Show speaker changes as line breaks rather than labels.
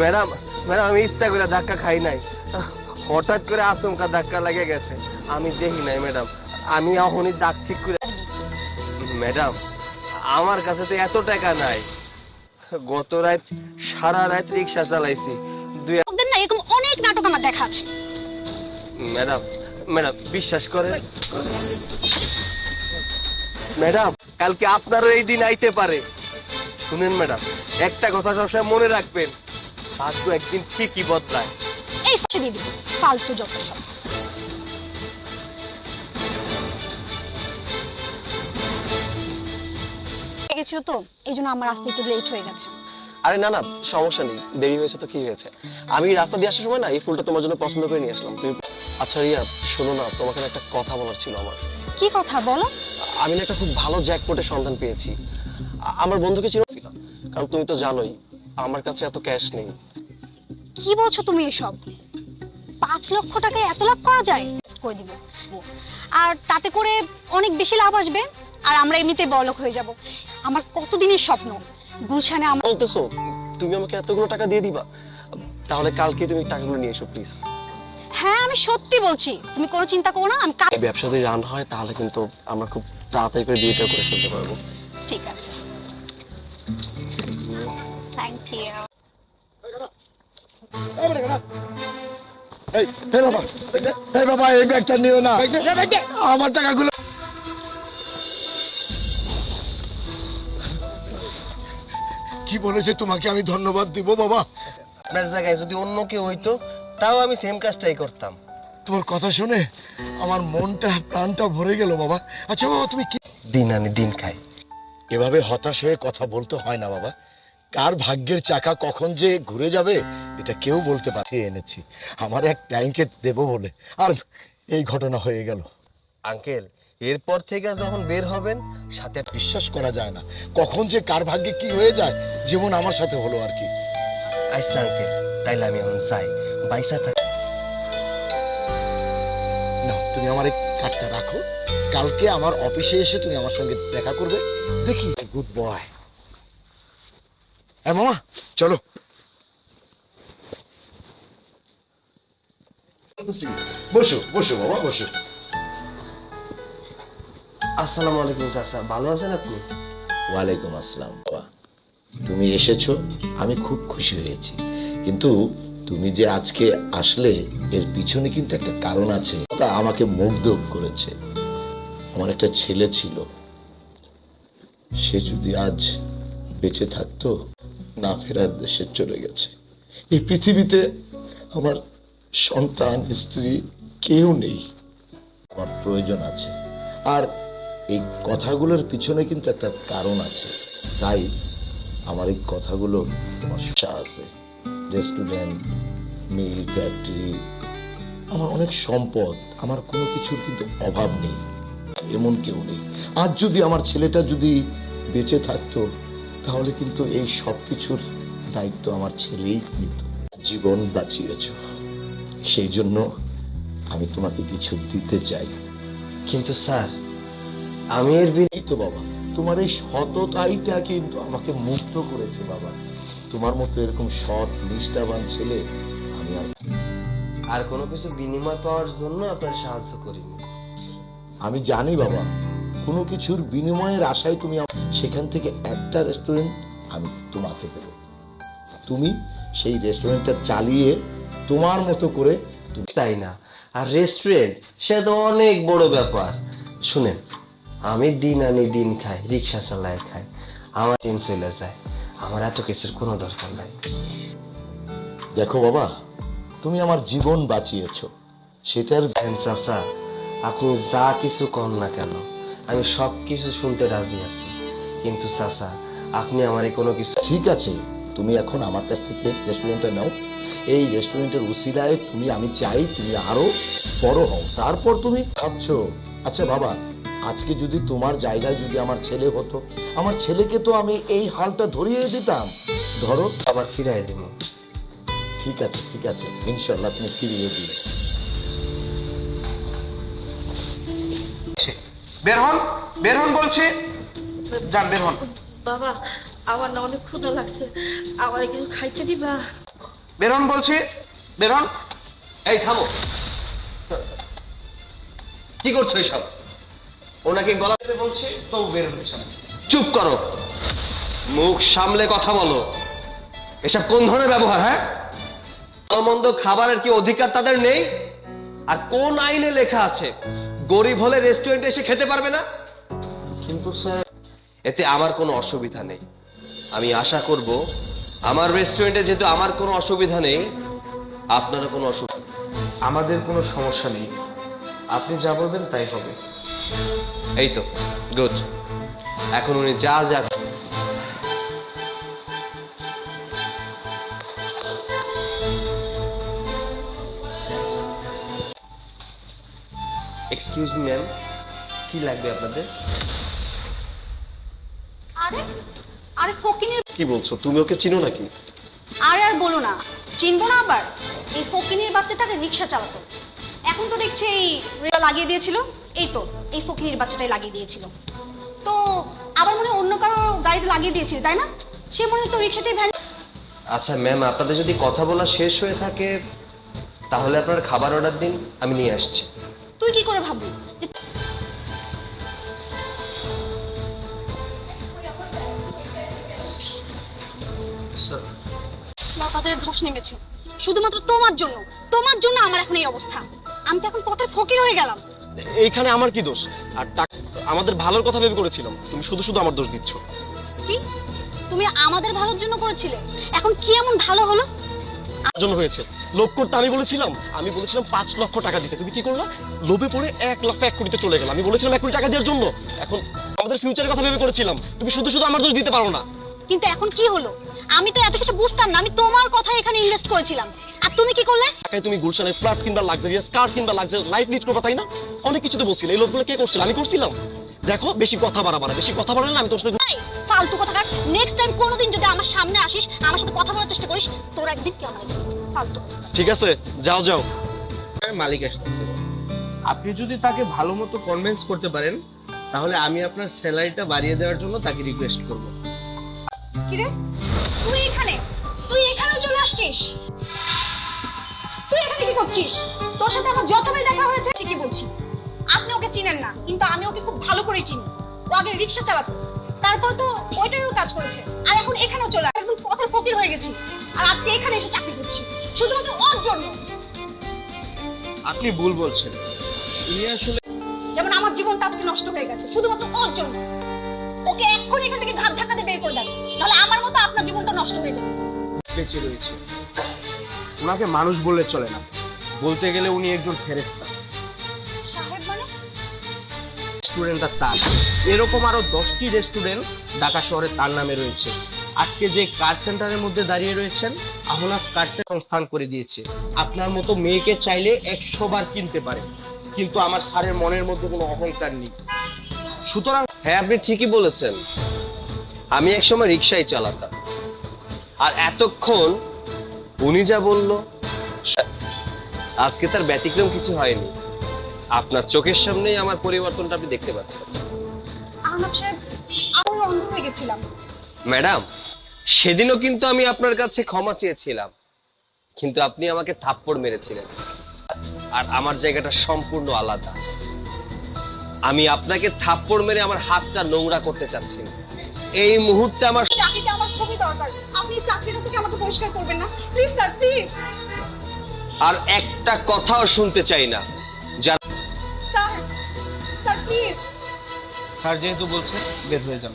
Madam madam আমি ইচ্ছা করে ধাক্কা খাই নাই। হঠাৎ করে আচমকা ধাক্কা লেগে গেছে। আমি দেখি নাই ম্যাডাম। আমি এখনই দাগ ঠিক করে ম্যাডাম আমার কাছে তো এত টাকা নাই। গত রাত সারা রাত রিক্সা চালাইছি। দুই
না এরকম অনেক নাটক আমার দেখা আছে।
ম্যাডাম ম্যাডাম বিশ্বাস করেন? ম্যাডাম কালকে আপনারও এই দিন আইতে পারে। শুনেন ম্যাডাম একটা কথা সবসময় মনে রাখবেন। ভাগ্য একদিন ঠিকই বদলায়।
এই ফাঁসে দিয়ে দিবি। ফালতু যত সব। গেছিল তো এই জন্য আমার আসতে একটু লেট হয়ে গেছে।
আরে না না সমস্যা নেই দেরি হয়েছে তো কি হয়েছে? আমি রাস্তা দিয়ে আসার সময় না এই ফুলটা তোমার জন্য পছন্দ করে নিয়ে আসলাম। তুমি আচ্ছা রিয়া শোনো না তোমাকে একটা কথা বলার ছিল আমার।
কি কথা বলো।
আমি না একটা খুব ভালো জ্যাকপটের সন্ধান পেয়েছি। আমার বন্ধুকে ছিল কারণ তুমি তো জানোই আমার কাছে এত ক্যাশ নেই।
কি বলছো তুমি এসব? পাঁচ লক্ষ টাকায় এত লাভ করা যায়? করে দিব। আর তাতে করে অনেক বেশি লাভ আসবে আর আমরা এমনিতে বলক হয়ে যাব। আমার কতদিনের স্বপ্ন? গুলশানে আমার
বলতেছো তুমি আমাকে এতগুলো টাকা দিয়ে দিবা? তাহলে কালকে তুমি টাকাগুলো নিয়ে এসো প্লিজ
হ্যাঁ আমি সত্যি বলছি। তুমি কোনো চিন্তা করো না আমি
এই ব্যবসা যদি রান হয় তাহলে কিন্তু আমরা খুব তাড়াতাড়ি করে বিয়েটা করে ফেলতে পারব।
ঠিক আছে। থ্যাংক ইউ
এই হে বাবা হে বাবা এই ব্যাগটা নিও না। আমার টাকাগুলো কি বলেছে তোমাকে? আমি ধন্যবাদ দিব বাবা।
আপনার জায়গায় যদি অন্য কেউ হইতো তাও আমি সেম কাজটাই করতাম।
তোমার কথা শুনে আমার মনটা প্রাণটা ভরে গেল বাবা। আচ্ছা বাবা তুমি কি
দিন আনি দিন খাই।
এভাবে হতাশ হয়ে কথা বলতে হয় না বাবা। কার ভাগ্যের চাকা কখন যে ঘুরে যাবে, এটা কেউ বলতে পারে এনেছি। আমার এক ব্যাংকে দেবো বলে। আর এই ঘটনা হয়ে গেল।
আঙ্কেল, এরপর থেকে যখন বের হবেন, সাথে
বিশ্বাস করা যায় না। কখন যে কার ভাগ্যে কি হয়ে যায় যেমন আমার সাথে হলো আর কি।
আইসা আঙ্কেল, তাইলে আমি এখন যাই। বাইসা থাক।
না তুমি আমার এই কার্ডটা রাখো। কালকে আমার অফিসে এসে তুমি আমার সঙ্গে দেখা করবে। দেখি, গুড বয়। হ্যাঁ মামা। চলো। বসো বসো বাবা বসো।
আসসালামু আলাইকুম চাচা। ভালো আছেন আপনি?
ওয়ালাইকুম আসসালাম বাবা। তুমি এসেছ আমি খুব খুশি হয়েছি। কিন্তু তুমি যে আজকে আসলে এর পিছনে কিন্তু একটা কারণ আছে। তা আমাকে মুগ্ধ করেছে। আমার একটা ছেলে ছিল। সে যদি আজ বেঁচে থাকতো না ফেরার দেশে চলে গেছে। এই পৃথিবীতে আমার সন্তান, স্ত্রী কেউ নেই। আমার প্রয়োজন আছে। আর এই কথাগুলোর পিছনে কিন্তু একটা কারণ আছে। তাই আমার এই কথাগুলো তোমার আছে। রেস্টুরেন্ট, মিল, ফ্যাক্টরি, আমার অনেক সম্পদ, আমার কোনো কিছুর কিন্তু অভাব নেই। এমন কেউ নেই। আজ যদি আমার ছেলেটা যদি বেঁচে থাকতো তাহলে কিন্তু এই সব কিছুর দায়িত্ব আমার ছেলেই নিত জীবন বাঁচিয়েছ। সেই জন্য আমি তোমাকে কিছু দিতে চাই।
কিন্তু স্যার আমি এর বিল
এই তো বাবা তোমার এই সততাইটা কিন্তু আমাকে মুগ্ধ করেছে বাবা। তোমার মতো এরকম সৎ নিষ্ঠাবান ছেলে আমি আর
আর কোনো কিছু বিনিময় পাওয়ার জন্য আপনার সাহায্য করিনি।
আমি জানি বাবা কোনো কিছুর বিনিময়ের আশায় তুমি সেখান থেকে একটা রেস্টুরেন্ট আমি তোমাকে দেবো। তুমি সেই রেস্টুরেন্টটা চালিয়ে তোমার মতো করে
তাই না? আর রেস্টুরেন্ট সে তো অনেক বড় ব্যাপার। শুনেন আমি দিন আনি দিন খাই রিক্সা চালায় খাই আমার দিন চলে যায় আমার এত কিছুর কোনো দরকার নাই।
দেখো বাবা তুমি আমার জীবন বাঁচিয়েছ। সেটার
দেখেন চাচা আপনি যা কিছু কন না কেন আমি সব কিছু শুনতে রাজি আছি। কিন্তু চাচা আপনি আমারে কোনো কিছু
ঠিক আছে তুমি এখন আমার কাছ থেকে রেস্টুরেন্টটা নাও। এই রেস্টুরেন্টের উসিলায় তুমি আমি চাই তুমি আরও বড় হও। তারপর তুমি ভাবছ আচ্ছা বাবা আজকে যদি তোমার জায়গায় যদি আমার ছেলে হতো আমার ছেলেকে তো আমি এই হালটা ধরিয়ে দিতাম। ধরো
আবার ফিরাই দিব।
ঠিক আছে ঠিক আছে ইনশাল্লাহ তুমি ফিরিয়ে দিও
বের হন বের হন বলছে। যান বের হন।
বাবা আমার না অনেক ক্ষুধা লাগছে। আমার কিছু খাইতে দিবা?
বের হন বলছি বের হন।
এই থামো। কি করছ এসব? ওনাকে গলা
বের বলছি তো বের হচ্ছে না।
চুপ করো। মুখ সামলে কথা বলো। এসব কোন ধরনের ব্যবহার হ্যাঁ? ভালো মন্দ খাবারের কি অধিকার তাদের নেই? আর কোন আইনে লেখা আছে? গরিব হলে রেস্টুরেন্টে এসে খেতে পারবে না?
কিন্তু স্যার
এতে আমার কোনো অসুবিধা নেই। আমি আশা করব আমার রেস্টুরেন্টে যেহেতু আমার কোনো অসুবিধা নেই আপনারও কোনো অসুবিধা
আমাদের কোনো সমস্যা নেই। আপনি যা বলবেন তাই হবে।
এই তো গুড। এখন উনি যা যা এক্সকিউজ মি ম্যাম কি লাগবে আপনাদের?
আরে আরে ফকিনের
কি বলছো? তুমি ওকে চিনো নাকি?
আরে আর বলো না চিনবো না আবার? এই ফকিনের বাচ্চাটাকে রিক্সা চালাতো। এখন তো দেখছি এই রেলা লাগিয়ে দিয়েছিল। এই তো এই ফকিনের বাচ্চাটাই লাগিয়ে দিয়েছিল। তো আবার মনে হয় অন্য কারও গাড়িতে লাগিয়ে দিয়েছিল তাই না? সে মনে হয় তো রিক্সাটাই ভ্যান
আচ্ছা ম্যাম আপনাদের যদি কথা বলা শেষ হয়ে থাকে তাহলে আপনার খাবার অর্ডার দিন আমি নিয়ে আসছি।
তুই কি করে ভাবলি যে
স্যার।
ধস নেমেছে। শুধুমাত্র তোমার জন্য। তোমার জন্য আমার এখন এই অবস্থা। আমি তো এখন পথের ফকির হয়ে গেলাম।
এইখানে আমার কি দোষ? আর আমাদের ভালোর কথা ভেবে করেছিলাম। তুমি শুধু শুধু আমার দোষ দিচ্ছ।
কি? তুমি আমাদের ভালোর জন্য করেছিলে। এখন কি এমন ভালো হলো?
জন্য হয়েছে। লোভ করতে আমি বলেছিলাম আমি বলেছিলাম পাঁচ লক্ষ টাকা দিতে। তুমি কি করলা? লোভে পড়ে এক লাখ এক কোটিতে চলে গেলাম আমি বলেছিলাম এক কোটি টাকা দেওয়ার জন্য। এখন আমাদের ফিউচারের কথা ভেবে করেছিলাম। তুমি শুধু শুধু আমার দোষ দিতে পারো না।
কিন্তু এখন কি হলো? আমি তো এত কিছু বুঝতাম না। আমি তোমার কথা এখানে ইনভেস্ট করেছিলাম। আর তুমি কি করলে?
টাকায় তুমি গুলশানে ফ্ল্যাট কিংবা লাক্সারিয়াস কার কিংবা লাক্সারিয়াস লাইফ লিড করবা তাই না? অনেক কিছু তো বলছিলে। এই লোকগুলো কে করছিল? আমি করছিলাম। দেখো বেশি কথা বাড়াবা না। বেশি কথা বাড়ালে আমি তোর সাথে
ফালতু কথা নেক্সট টাইম কোনোদিন যদি আমার সামনে আসিস আমার সাথে কথা বলার চেষ্টা করিস তোর একদিন কি আমার একদিন। ফালতু
ঠিক আছে যাও যাও।
মালিক আসতেছে। আপনি যদি তাকে ভালো মতো কনভিন্স করতে পারেন তাহলে আমি আপনার স্যালারিটা বাড়িয়ে দেওয়ার জন্য তাকে রিকোয়েস্ট করব।
কিরে তুই এখানে? তুই এখানে চলে আসছিস? তুই এখানে কি করছিস? তোর সাথে আমার যতবার দেখা হয়েছে ঠিকই বলছি। আপনি ওকে চিনেন না কিন্তু আমি ওকে খুব ভালো করে চিনি। ও আগে রিক্সা চালাতো। তারপর তো ওইটারও কাজ করেছে। আর এখন এখানেও চলে। এখন পথের ফকির হয়ে গেছি। আর আজকে এখানে এসে চাকরি করছি। শুধুমাত্র ওর জন্য।
আপনি ভুল বলছেন। আসলে
যেমন আমার জীবনটা আজকে নষ্ট হয়ে গেছে শুধুমাত্র ওর জন্য। ওকে এক্ষুনি এখান থেকে ঘাত ধাক্কা দিয়ে বের করে দেন। তাহলে আমার মতো আপনার জীবনটা নষ্ট হয়ে যাবে।
বেঁচে রয়েছে। ওনাকে মানুষ বললে চলে না। বলতে গেলে উনি একজন ফেরেস্তা রেস্টুরেন্টটা তার। এরকম আরও দশটি রেস্টুরেন্ট ঢাকা শহরে তার নামে রয়েছে। আজকে যে কার সেন্টারের মধ্যে দাঁড়িয়ে রয়েছেন, আহনাফ কার সংস্থান করে দিয়েছে। আপনার মতো মেয়েকে চাইলে একশো বার কিনতে পারে, কিন্তু আমার স্যারের মনের মধ্যে কোনো অহংকার নেই। সুতরাং
হ্যাঁ আপনি ঠিকই বলেছেন। আমি একসময় রিক্সাই চালাতাম। আর এতক্ষণ উনি যা বলল, আজকে তার ব্যতিক্রম কিছু হয়নি। আপনার চোখের সামনেই আমার পরিবর্তনটা আপনি দেখতে পাচ্ছেন।
আহনাব সাহেব আমি অন্ধ হয়ে গেছিলাম।
ম্যাডাম সেদিনও কিন্তু আমি আপনার কাছে ক্ষমা চেয়েছিলাম। কিন্তু আপনি আমাকে থাপ্পড় মেরেছিলেন। আর আমার জায়গাটা সম্পূর্ণ আলাদা। আমি আপনাকে থাপ্পড় মেরে আমার হাতটা নোংরা করতে চাচ্ছি এই মুহূর্তে আমার
চাকরিটা আমার খুবই দরকার। আপনি চাকরিটা থেকে আমাকে পরিষ্কার করবেন না। Please sir please.
আর একটা কথাও শুনতে চাই না।
স্যার যেহেতু বলছে বের হয়ে যান।